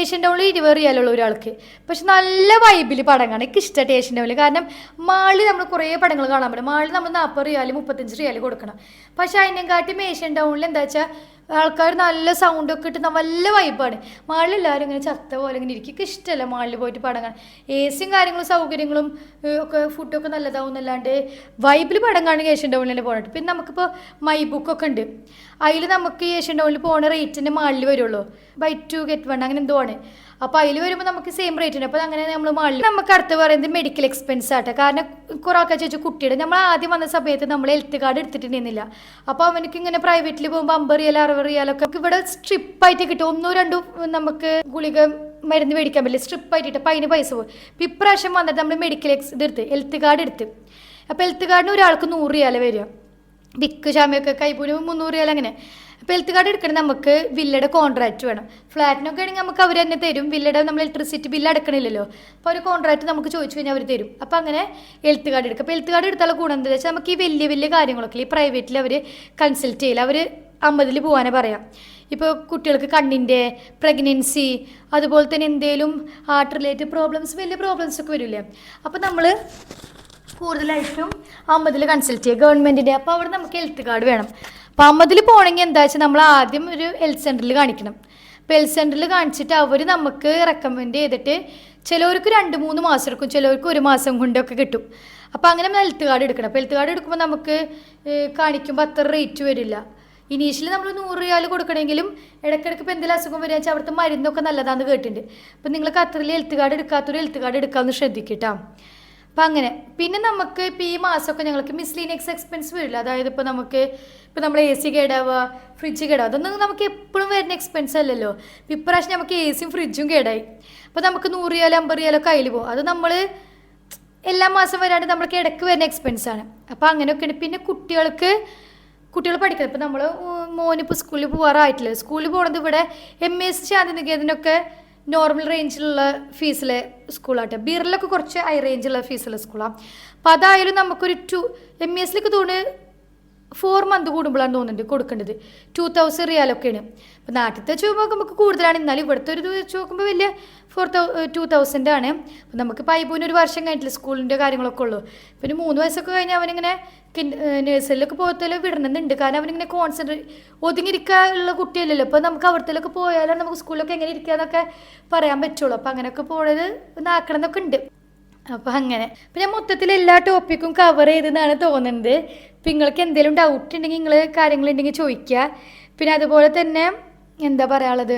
A: ഏഷ്യൻ ടൗണിൽ ഇരുപത് റിയാലുള്ള ഒരാൾക്ക്. പക്ഷെ നല്ല വൈബിൽ പടം കാണാൻ എനിക്ക് ഇഷ്ടമായിട്ട് ഏഷ്യൻ ടൗണിൽ കാരണം മാളിൽ നമ്മൾ കുറേ പടങ്ങൾ കാണാൻ പറ്റും. മാളിൽ നമ്മൾ നാൽപ്പത് റിയാൽ മുപ്പത്തഞ്ച് റിയാൽ കൊടുക്കണം. പക്ഷേ അതിനെക്കാട്ടും ഏഷ്യൻ ടൗണിൽ എന്താ വെച്ചാൽ ആൾക്കാർ നല്ല സൗണ്ടൊക്കെ ഇട്ട് നല്ല വൈബാണ് മാളിൽ എല്ലാവരും ഇങ്ങനെ ചത്ത പോലെ ഇങ്ങനെ ഇരിക്കും. എനിക്ക് ഇഷ്ടമല്ല മാളിൽ പോയിട്ട് പടം കാണാൻ. എ സിയും കാര്യങ്ങളും സൗകര്യങ്ങളും ഒക്കെ ഫുഡൊക്കെ നല്ലതാവും എന്നല്ലാണ്ട് വൈബിൽ പടം കാണുക ഏഷ്യൻ ടൗണിൽ പോകണം പിന്നെ നമുക്കിപ്പോൾ മൈ ബുക്കൊക്കെ ഉണ്ട്. അതിൽ നമുക്ക് ഏഷ്യൻ ടൗണിൽ പോകുന്ന റേറ്റിന്റെ മാളിൽ വരുള്ളൂ. ബൈ ടു ഗെറ്റ് വൺ അങ്ങനെ എന്തോ ആണ്. അപ്പോൾ അതിൽ വരുമ്പോൾ നമുക്ക് സെയിം റേറ്റ് ഉണ്ട് അപ്പോൾ അങ്ങനെ നമ്മൾ മാളിൽ നമുക്ക് അടുത്ത് പറയുന്നത് മെഡിക്കൽ എക്സ്പെൻസ് ആട്ടെ. കാരണം കുറേ ആൾക്കാർ ചോദിച്ചു കുട്ടിയുടെ നമ്മൾ ആദ്യം വന്ന സമയത്ത് നമ്മൾ ഹെൽത്ത് കാർഡ് എടുത്തിട്ടുണ്ടായിരുന്നില്ല. അപ്പോൾ അവനക്ക് ഇങ്ങനെ പ്രൈവറ്റിൽ പോകുമ്പോൾ അമ്പത് റിയാൽ അറുപത് റിയാലൊക്കെ ഇവിടെ സ്ട്രിപ്പായിട്ട് കിട്ടും. ഒന്നോ രണ്ടോ നമുക്ക് ഗുളിക മരുന്ന് മേടിക്കാൻ പറ്റില്ല. സ്ട്രിപ്പായിട്ട് ആയിട്ട് അപ്പൊ അതിന് പൈസ പോകും ഇപ്പൊ ഇപ്രാവശ്യം വന്നിട്ട് നമ്മൾ മെഡിക്കൽ എക്സ് ഇതെടുത്ത് ഹെൽത്ത് കാർഡ് എടുത്ത്. അപ്പോൾ ഹെൽത്ത് കാർഡിന് ഒരാൾക്ക് നൂറ് റിയാല വരിക. വിക്ക് ചാമയൊക്കെ കൈപ്പൂന് മുന്നൂറ് റിയാൽ അങ്ങനെ. അപ്പോൾ ഹെൽത്ത് കാർഡ് എടുക്കണമെങ്കിൽ നമുക്ക് വില്ലയുടെ കോൺട്രാക്റ്റ് വേണം. ഫ്ലാറ്റിനൊക്കെ ആണെങ്കിൽ നമുക്ക് അവർ തന്നെ തരും. വില്ലയുടെ നമ്മൾ ഇലക്ട്രിസിറ്റി ബില്ല് അടക്കണില്ലല്ലോ. അപ്പോൾ ഒരു കോൺട്രാക്റ്റ് നമുക്ക് ചോദിച്ചു കഴിഞ്ഞാൽ അവർ തരും. അപ്പോൾ അങ്ങനെ ഹെൽത്ത് കാർഡ് എടുക്കും. അപ്പോൾ ഹെൽത്ത് കാർഡ് എടുത്താലുള്ള ഗുണം എന്താ വെച്ചാൽ നമുക്ക് ഈ വലിയ വലിയ കാര്യങ്ങളൊക്കെ ഈ പ്രൈവറ്റിൽ അവർ കൺസൾട്ട് ചെയ്യില്ല അവർ അമ്പതിൽ പോകാനേ പറയാം. ഇപ്പോൾ കുട്ടികൾക്ക് കണ്ണിന്റെ പ്രഗ്നൻസി അതുപോലെ തന്നെ എന്തെങ്കിലും ഹാർട്ട് റിലേറ്റഡ് പ്രോബ്ലംസ് വലിയ പ്രോബ്ലംസ് ഒക്കെ വരില്ലേ? അപ്പോൾ നമ്മൾ കൂടുതലായിട്ടും അമ്പതിൽ കൺസൾട്ട് ചെയ്യുക ഗവൺമെന്റിന്റെ അപ്പോൾ അവിടെ നമുക്ക് ഹെൽത്ത് കാർഡ് വേണം. അപ്പോൾ അമ്മതിൽ പോകണമെങ്കിൽ എന്താ വെച്ചാൽ നമ്മൾ ആദ്യം ഒരു ഹെൽത്ത് സെന്ററിൽ കാണിക്കണം. അപ്പോൾ ഹെൽത്ത് സെന്ററിൽ കാണിച്ചിട്ട് അവർ നമുക്ക് റെക്കമെൻഡ് ചെയ്തിട്ട് ചിലവർക്ക് രണ്ട് മൂന്ന് മാസം എടുക്കും. ചിലവർക്ക് ഒരു മാസം കൊണ്ടൊക്കെ കിട്ടും. അപ്പോൾ അങ്ങനെ ഹെൽത്ത് കാർഡ് എടുക്കണം. അപ്പോൾ ഹെൽത്ത് കാർഡ് എടുക്കുമ്പോൾ നമുക്ക് കാണിക്കുമ്പോൾ അത്ര റേറ്റ് വരില്ല. ഇനീഷ്യലി നമ്മൾ നൂറ് റിയാൽ കൊടുക്കണമെങ്കിലും ഇടയ്ക്കിടയ്ക്ക് ഇപ്പോൾ എന്തെങ്കിലും അസുഖം വരിക വെച്ചാൽ അവിടുത്തെ മരുന്നൊക്കെ നല്ലതാണെന്ന് കേട്ടിട്ടുണ്ട് അപ്പോൾ നിങ്ങൾ ഖത്തറിൽ ഹെൽത്ത് കാർഡ് എടുക്കാത്തൊരു ഹെൽത്ത് കാർഡ് എടുക്കാമെന്ന് ശ്രദ്ധിക്കട്ടോ അപ്പം അങ്ങനെ. പിന്നെ നമുക്ക് ഇപ്പോൾ ഈ മാസമൊക്കെ ഞങ്ങൾക്ക് മിസ്ലീനിയക്സ് എക്സ്പെൻസ് വരില്ല. അതായത് ഇപ്പോൾ നമുക്ക് ഇപ്പോൾ നമ്മൾ എ സി കേടാവുക ഫ്രിഡ്ജ് കേടാവുക. അതൊന്നും നമുക്ക് എപ്പോഴും വരുന്ന എക്സ്പെൻസ് അല്ലല്ലോ. ഇപ്പം ഇപ്രാവശ്യം നമുക്ക് എ സിയും ഫ്രിഡ്ജും കേടായി. അപ്പോൾ നമുക്ക് നൂറ് റിയാലോ അമ്പത് റിയാലോ കയ്യിൽ പോകും. അത് നമ്മൾ എല്ലാ മാസം വരാണ്ട് നമ്മൾക്ക് ഇടയ്ക്ക് വരുന്ന എക്സ്പെൻസ് ആണ്. അപ്പോൾ അങ്ങനെയൊക്കെയാണ്. പിന്നെ കുട്ടികൾക്ക് കുട്ടികൾ പഠിക്കുന്നത് ഇപ്പം നമ്മൾ മോനിപ്പോൾ സ്കൂളിൽ പോകാറായിട്ടില്ല സ്കൂളിൽ പോകുന്നത് ഇവിടെ എം എസ് ശാന്തിനികേതനൊക്കെ നോർമൽ റേഞ്ചിലുള്ള ഫീസിലെ സ്കൂളാട്ടെ ബീറിലൊക്കെ കുറച്ച് ഹൈ റേഞ്ചിലുള്ള ഫീസുള്ള സ്കൂളാണ് അപ്പോൾ അതായാലും നമുക്കൊരു ടു എം ഇ എസിലേക്ക് തോന്നുന്നു ഫോർ മന്ത് കൂടുമ്പോഴാണ് തോന്നുന്നുണ്ട് കൊടുക്കേണ്ടത്. ടു തൗസൻഡ് റിയാലൊക്കെയാണ് അപ്പോൾ നാട്ടിലത്തെ വെച്ച് നോക്കുമ്പോൾ നമുക്ക് കൂടുതലാണ്. എന്നാലും ഇവിടുത്തെ ഒരു വെച്ച് നോക്കുമ്പോൾ വലിയ ഫോർ തൗ ടു തൗസൻഡ് ആണ്. അപ്പോൾ നമുക്ക് പൈപ്പൂന് ഒരു വർഷം കഴിഞ്ഞിട്ടില്ല സ്കൂളിന്റെ കാര്യങ്ങളൊക്കെ ഉള്ളൂ. പിന്നെ മൂന്ന് വയസ്സൊക്കെ കഴിഞ്ഞാൽ അവനിങ്ങനെ നഴ്സറിയിലൊക്കെ പോകത്തല്ലോ വിടണമെന്നുണ്ട് കാരണം അവനിങ്ങനെ കോൺസെൻട്രേറ്റ് ഒതുങ്ങിയിരിക്കാനുള്ള കുട്ടിയല്ലല്ലോ. അപ്പോൾ നമുക്ക് അവിടത്തേലൊക്കെ പോയാലാണ് നമുക്ക് സ്കൂളിലൊക്കെ എങ്ങനെ ഇരിക്കാന്നൊക്കെ പറയാൻ പറ്റുള്ളൂ. അപ്പോൾ അങ്ങനെയൊക്കെ പോണത് നാക്കണം എന്നൊക്കെ ഉണ്ട്. അപ്പോൾ അങ്ങനെ. അപ്പം ഞാൻ മൊത്തത്തിൽ എല്ലാ ടോപ്പിക്കും കവർ ചെയ്തെന്നാണ് തോന്നുന്നത്. ഇപ്പം നിങ്ങൾക്ക് എന്തെങ്കിലും ഡൗട്ട് ഉണ്ടെങ്കിൽ നിങ്ങൾ കാര്യങ്ങളുണ്ടെങ്കിൽ ചോദിക്കുക. പിന്നെ അതുപോലെ തന്നെ എന്താ പറയാനുള്ളത്?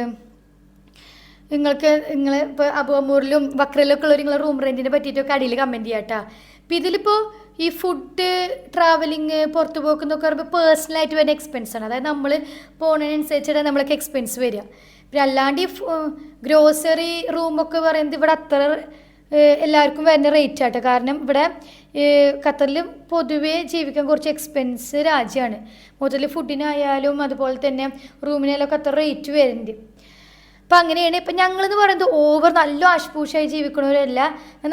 A: നിങ്ങൾക്ക് നിങ്ങൾ ഇപ്പോൾ അബുഅമൂറിലും വക്രയിലൊക്കെ ഉള്ളവർ നിങ്ങളെ റൂം റെന്റിനെ പറ്റിയിട്ടൊക്കെ അടിയിൽ കമന്റ് ചെയ്യാം കേട്ടോ. അപ്പം ഇതിലിപ്പോൾ ഈ ഫുഡ് ട്രാവലിങ് പുറത്തു പോക്കുന്നൊക്കെ പറയുമ്പോൾ പേഴ്സണലായിട്ട് വരുന്ന ആണ്. അതായത് നമ്മൾ പോകുന്നതിനനുസരിച്ചിട്ട് നമ്മൾക്ക് എക്സ്പെൻസ് വരിക. പിന്നെ അല്ലാണ്ട് ഈ ഗ്രോസറി റൂമൊക്കെ പറയുന്നത് ഇവിടെ അത്ര എല്ലാവർക്കും വരുന്ന റേറ്റ് ആട്ടോ. കാരണം ഇവിടെ ഖത്തറിൽ പൊതുവേ ജീവിക്കാൻ കുറച്ച് എക്സ്പെൻസ് രാജ്യമാണ്. മൊത്തത്തിൽ ഫുഡിനായാലും അതുപോലെ തന്നെ റൂമിനായാലും ഖത്തർ റേറ്റ് വരുന്നുണ്ട്. അപ്പം അങ്ങനെയാണ്. ഇപ്പം ഞങ്ങളെന്ന് പറയുന്നത് ഓവർ നല്ല ആശ്പൂഷായി ജീവിക്കണവരല്ല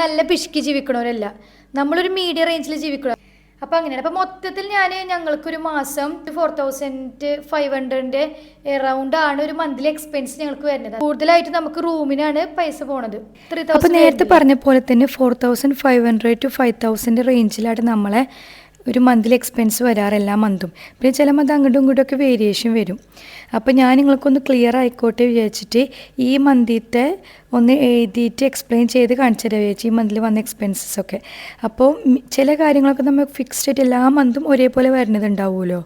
A: നല്ല പിശുക്കി ജീവിക്കണവരല്ല. നമ്മളൊരു മീഡിയം റേഞ്ചിൽ ജീവിക്കണം അപ്പം അങ്ങനെയാണ്. അപ്പം മൊത്തത്തിൽ ഞാൻ ഞങ്ങൾക്കൊരു മാസം ഫോർ തൗസൻഡ് ഫൈവ് ഹൺഡ്രഡിന്റെ എറൗണ്ട് ആണ് ഒരു മന്ത്ലി എക്സ്പെൻസ് ഞങ്ങൾക്ക് വരുന്നത്. കൂടുതലായിട്ട് നമുക്ക് റൂമിനാണ് പൈസ പോണത്. ത്രീ
B: തൗസൻഡ് നേരത്തെ പറഞ്ഞ പോലെ തന്നെ four thousand five hundred to five thousand റേഞ്ചിലാണ് നമ്മളെ ഒരു മന്തിൽ എക്സ്പെൻസ് വരാറ് എല്ലാ മന്തും പിന്നെ ചില മന്ത് അങ്ങോട്ടും ഇങ്ങോട്ടും വേരിയേഷൻ വരും. അപ്പോൾ ഞാൻ നിങ്ങൾക്കൊന്ന് ക്ലിയർ ആയിക്കോട്ടെ വിചാരിച്ചിട്ട് ഈ മന്തിത്തെ ഒന്ന് എഴുതിയിട്ട് എക്സ്പ്ലെയിൻ ചെയ്ത് കാണിച്ചു തരാം വിചാരിച്ചു ഈ മന്തിൽ വന്ന എക്സ്പെൻസസ് ഒക്കെ. അപ്പോൾ ചില കാര്യങ്ങളൊക്കെ നമ്മൾ ഫിക്സ്ഡ് ആയിട്ട് എല്ലാ മന്തും ഒരേപോലെ വരുന്നതുണ്ടാവുമല്ലോ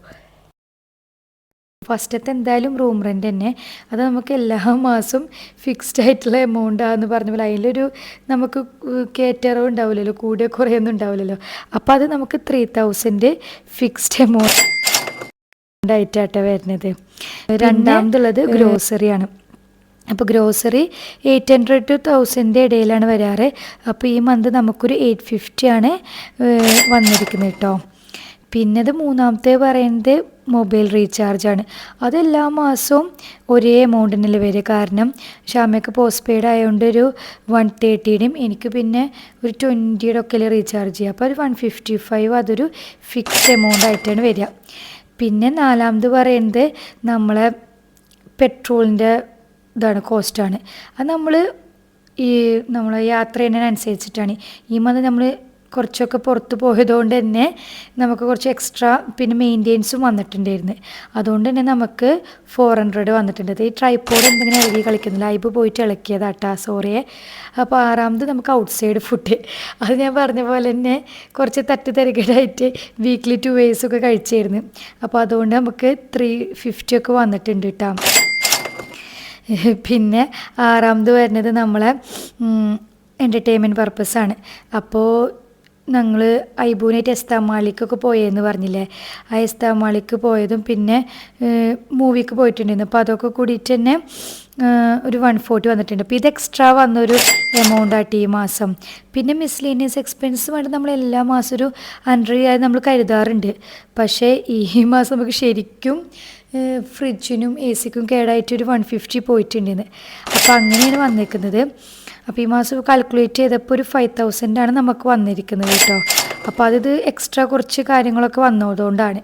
B: ഫസ്റ്റത്തെ എന്തായാലും റൂം റെന്റ് തന്നെ. അത് നമുക്ക് എല്ലാ മാസവും ഫിക്സ്ഡ് ആയിട്ടുള്ള എമൗണ്ട് ആണെന്ന് പറഞ്ഞ പോലെ അതിലൊരു നമുക്ക് കയറ്ററോ ഉണ്ടാവില്ലല്ലോ കൂടിയ കുറയൊന്നും ഉണ്ടാവില്ലല്ലോ. അപ്പോൾ അത് നമുക്ക് ത്രീ തൗസൻഡ് ഫിക്സ്ഡ് എമൗണ്ട് ആയിട്ടാട്ടെ വരുന്നത്. രണ്ടാമതുള്ളത് ഗ്രോസറിയാണ് അപ്പോൾ grocery eight hundred two thousand ഇടയിലാണ് വരാറ്. അപ്പോൾ ഈ മന്ത് നമുക്കൊരു എയ്റ്റ് ഫിഫ്റ്റിയാണ് വന്നിരിക്കുന്നത് കേട്ടോ പിന്നെ ഇത് മൂന്നാമത്തെ പറയുന്നത് മൊബൈൽ റീചാർജാണ്. അതെല്ലാ മാസവും ഒരേ എമൗണ്ടിനിൽ വരിക. കാരണം ഷാമയ്ക്ക് പോസ്റ്റ് പെയ്ഡ് ആയതുകൊണ്ട് ഒരു വൺ തേർട്ടിയുടെയും എനിക്ക് പിന്നെ ഒരു ട്വന്റിയുടെ ഒക്കെ റീചാർജ് ചെയ്യുക. അപ്പോൾ ഒരു വൺ ഫിഫ്റ്റി ഫൈവ് അതൊരു ഫിക്സ്ഡ് എമൗണ്ട് ആയിട്ടാണ് വരിക. പിന്നെ നാലാമത് പറയുന്നത് നമ്മളെ പെട്രോളിന്റെ ഇതാണ് കോസ്റ്റാണ് അത് നമ്മൾ ഈ നമ്മൾ യാത്ര ചെയ്യുന്നതിനനുസരിച്ചിട്ടാണ്. ഈ മന്ത് നമ്മൾ കുറച്ചൊക്കെ പുറത്ത് പോയതുകൊണ്ട് തന്നെ നമുക്ക് കുറച്ച് എക്സ്ട്രാ പിന്നെ മെയിന്റെയിൻസും വന്നിട്ടുണ്ടായിരുന്നു. അതുകൊണ്ട് തന്നെ നമുക്ക് ഫോർ ഹൺഡ്രഡ് വന്നിട്ടുണ്ട്. ഈ ട്രൈപ്പോഡ് എന്തെങ്കിലും ഇളകി കളിക്കുന്നില്ല ലൈബ് പോയിട്ട് ഇളക്കിയതാട്ടാ സോറിയെ അപ്പോൾ ആറാമത് നമുക്ക് ഔട്ട് സൈഡ് ഫുഡ് അത് ഞാൻ പറഞ്ഞ പോലെ തന്നെ കുറച്ച് തട്ട് തിരക്കിടായിട്ട് വീക്ക്ലി ടു വേഴ്സ് ഒക്കെ കഴിച്ചായിരുന്നു. അപ്പോൾ അതുകൊണ്ട് നമുക്ക് ത്രീ ഫിഫ്റ്റി ഒക്കെ വന്നിട്ടുണ്ട് കേട്ടോ പിന്നെ ആറാമത് വരുന്നത് നമ്മളെ എന്റർടൈൻമെന്റ് പർപ്പസാണ് അപ്പോൾ ഞങ്ങൾ ഐബൂനായിട്ട് എസ്താമാളിക്കൊക്കെ പോയെന്ന് പറഞ്ഞില്ലേ? ആ എസ്താമാളിക്ക് പോയതും പിന്നെ മൂവിക്ക് പോയിട്ടുണ്ടായിരുന്നു. അപ്പോൾ അതൊക്കെ കൂടിയിട്ട് തന്നെ ഒരു വൺ ഫോർട്ടി വന്നിട്ടുണ്ട്. അപ്പോൾ ഇത് എക്സ്ട്രാ വന്നൊരു എമൗണ്ട് ആയിട്ട് ഈ മാസം. പിന്നെ മിസ്ലീനിയസ് എക്സ്പെൻസ് വേണ്ട നമ്മൾ എല്ലാ മാസം ഒരു ഹൺഡ്രഡ് ആയി നമ്മൾ കരുതാറുണ്ട്. പക്ഷേ ഈ മാസം നമുക്ക് ശരിക്കും ഫ്രിഡ്ജിനും എ സിക്കും കേടായിട്ട് ഒരു വൺ ഫിഫ്റ്റി പോയിട്ടുണ്ടെന്ന് അപ്പോൾ അങ്ങനെയാണ് വന്നേക്കുന്നത്. അപ്പോൾ ഈ മാസം കാൽക്കുലേറ്റ് ചെയ്തപ്പോൾ ഒരു ഫൈവ് ആണ് നമുക്ക് വന്നിരിക്കുന്നത് കേട്ടോ. അപ്പോൾ അതിത് എക്സ്ട്രാ കുറച്ച് കാര്യങ്ങളൊക്കെ വന്നതുകൊണ്ടാണ്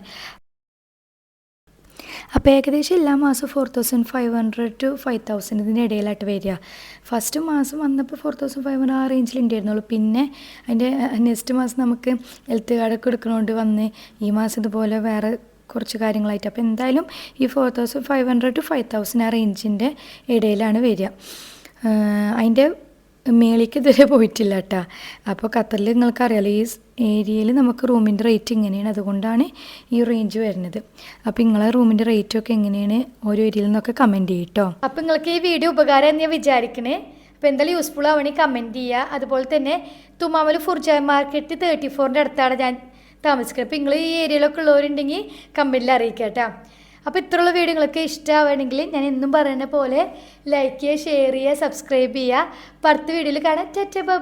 B: അപ്പോൾ ഏകദേശം എല്ലാ മാസവും four thousand five hundred to five thousand ഇതിന്റെ ഇടയിലായിട്ട് വരിക. ഫസ്റ്റ് മാസം വന്നപ്പോൾ ഫോർ തൗസൻഡ് ഫൈവ് ഹൺഡ്രഡ് ആ റേഞ്ചിൽ ഉണ്ടായിരുന്നുള്ളൂ പിന്നെ അതിന്റെ നെക്സ്റ്റ് മാസം നമുക്ക് ഹെൽത്ത് കാർഡൊക്കെ എടുക്കണോണ്ട് വന്ന് ഈ മാസം ഇതുപോലെ വേറെ കുറച്ച് കാര്യങ്ങളായിട്ട്. അപ്പോൾ എന്തായാലും ഈ four thousand five hundred to five thousand ആ റേഞ്ചിന്റെ ഇടയിലാണ് വരിക. അതിന്റെ മേളിലേക്ക് ഇതുവരെ പോയിട്ടില്ല കേട്ടോ അപ്പോൾ ഖത്തറിൽ നിങ്ങൾക്കറിയാലോ ഈ ഏരിയയിൽ നമുക്ക് റൂമിന്റെ റേറ്റ് ഇങ്ങനെയാണ്. അതുകൊണ്ടാണ് ഈ റേഞ്ച് വരുന്നത്. അപ്പോൾ നിങ്ങളെ റൂമിന്റെ റേറ്റൊക്കെ എങ്ങനെയാണ് ഓരോ ഏരിയയിൽ നിന്നൊക്കെ കമന്റ് ചെയ്യട്ടോ. അപ്പോൾ
A: അപ്പം നിങ്ങൾക്ക് ഈ വീഡിയോ ഉപകാരം എന്ന് ഞാൻ വിചാരിക്കണേ. അപ്പോൾ എന്തായാലും യൂസ്ഫുൾ ആവണമെങ്കിൽ കമന്റ് ചെയ്യുക. അതുപോലെ തന്നെ തുമാമല ഫുർജ മാർക്കറ്റ് തേർട്ടി ഫോറിന്റെ അടുത്താണ് ഞാൻ താമസിക്കുന്നത് അപ്പോൾ നിങ്ങൾ ഈ ഏരിയയിലൊക്കെ ഉള്ളവരുണ്ടെങ്കിൽ കമന്റിൽ അറിയിക്കാം കേട്ടോ അപ്പോൾ ഇത്രയുള്ള വീഡിയോകളൊക്കെ ഇഷ്ടമാവുകയാണെങ്കിൽ ഞാൻ എന്നും പറയുന്ന പോലെ ലൈക്ക് ചെയ്യുക ഷെയർ ചെയ്യുക സബ്സ്ക്രൈബ് ചെയ്യുക. അപ്പോൾ അടുത്ത വീഡിയോയിൽ കാണാം. ടാറ്റ ബൈ